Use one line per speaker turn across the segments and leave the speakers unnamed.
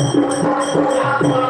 Thank you.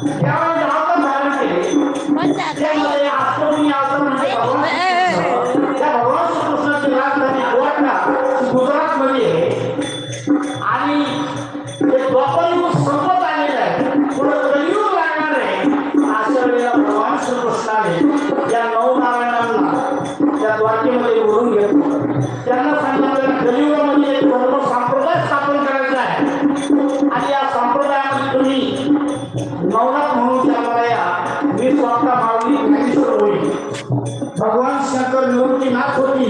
Navnath म्हणून आम्हाला या मी स्वतः माऊली ज्ञानेश्वर होई भगवान शंकर निवृत्तीनाथ होती.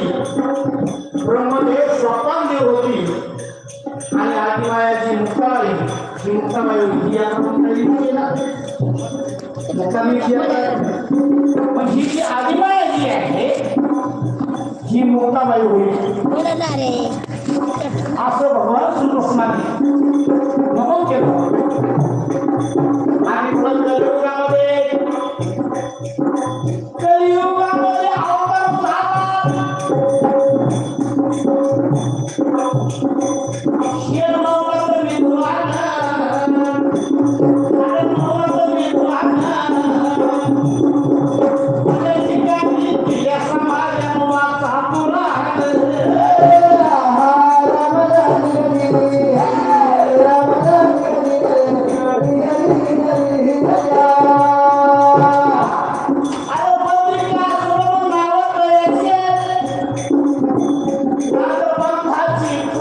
ब्रह्मदेव स्वप्न देव होती. आणि आदिमायाची मुक्ताबाई ही मुक्ताबाई होती. याचा मी पण ही जी आदिमाया जी आहे ही मुक्ताबाई होईल. असं भगवान श्रीकृष्णाने আছে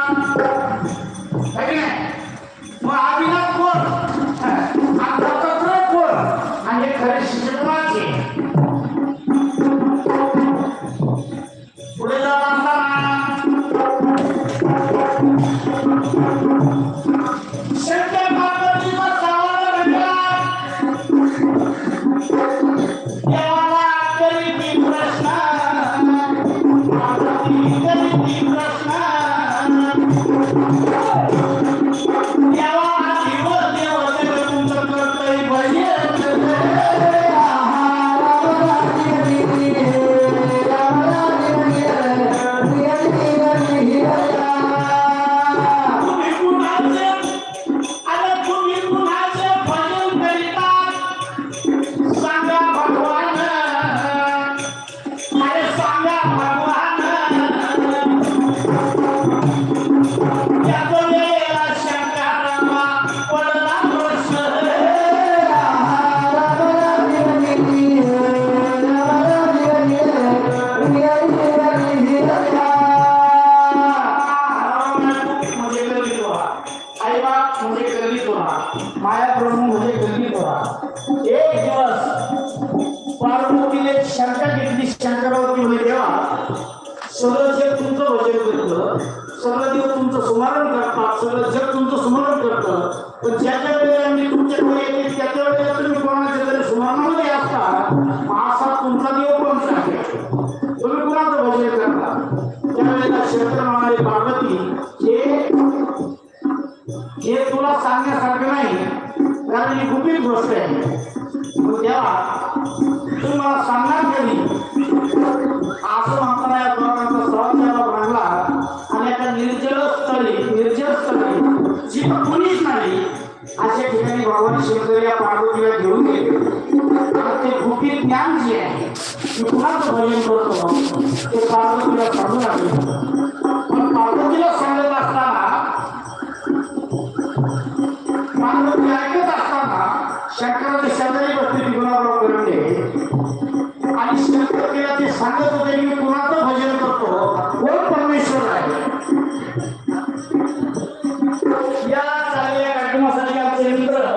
पार्वतीने एक शंका म्हणे देवा सगळं जग तुमचं भजन करतं सगळं देव तुमचं स्मरण करतात सगळं जग तुमचं स्मरण करतं. पण ज्याच्या वेळेला मी तुमच्याकडे येते त्याच्या वेळेला तुम्ही कोणाच्या तरी स्मरणामध्ये असता असा तुमचा देव कोण सांगेल तुम्ही कोणाचं भजन करता? त्यावेळेला शंकर म्हणाले पार्वती हे हे तुला सांगण्यासारखं नाही कारण ही गुपित गोष्ट आहे. मग तुम्हाला सांग मी कुणाचं भजन करतो ते पार्वतीला सांगू लागले पण पार्वतीला सांगत असताना पार्वती ऐकत असताना शंकराचे शेजारी बसले गुलाबराव करंडे आणि शंकर तिला ते सांगत होते की मी कुणाचं भजन करतो कोण परमेश्वर आहे